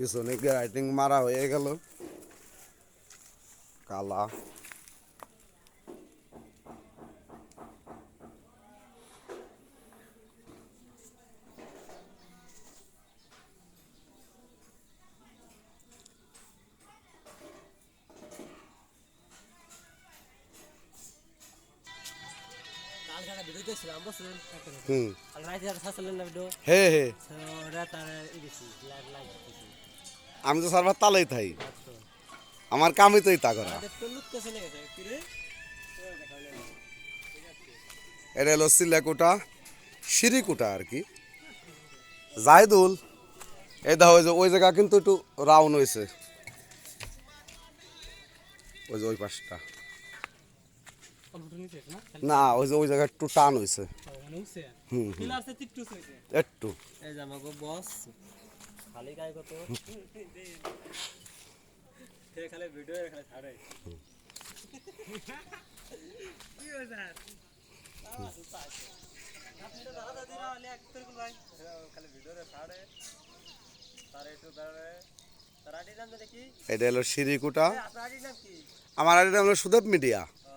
পিছনে গ্রাইটিং মারা হয়ে গেল। কালা। কালকে একটা ভিডিও দেখছিলাম বুঝছেন? হুম। কাল রাইতে একটা ছাড়ছিলেন না ভিডিও হে হে। আমি তো সার্ভার তালেই থাই। আমার কামই তো তা করা। এটা হলো সিলেকুটা সিরিকুটা আর কি। জাহিদুল এই দেখো ওই যে ওই জায়গা কিন্তু একটু রাউন্ড হয়েছে ওই যে ওই পাশটা। না ওই যে ওই জায়গা একটু টান হয়েছে মানে হুম একটু। এই যে আমাকে বস খালি গায় কত? তে খালি ভিডিও খালি ছাড়ে? কি হইছে আপনি তো দাদা দিরা আলে একটু ভাই। খালি ভিডিও ছাড়ে। তার একটু দাঁড়ায় তার আইডি নাম দেখি এটা হলো সিরিকুটা নাম আমার হলো সুদেব মিডিয়া। ও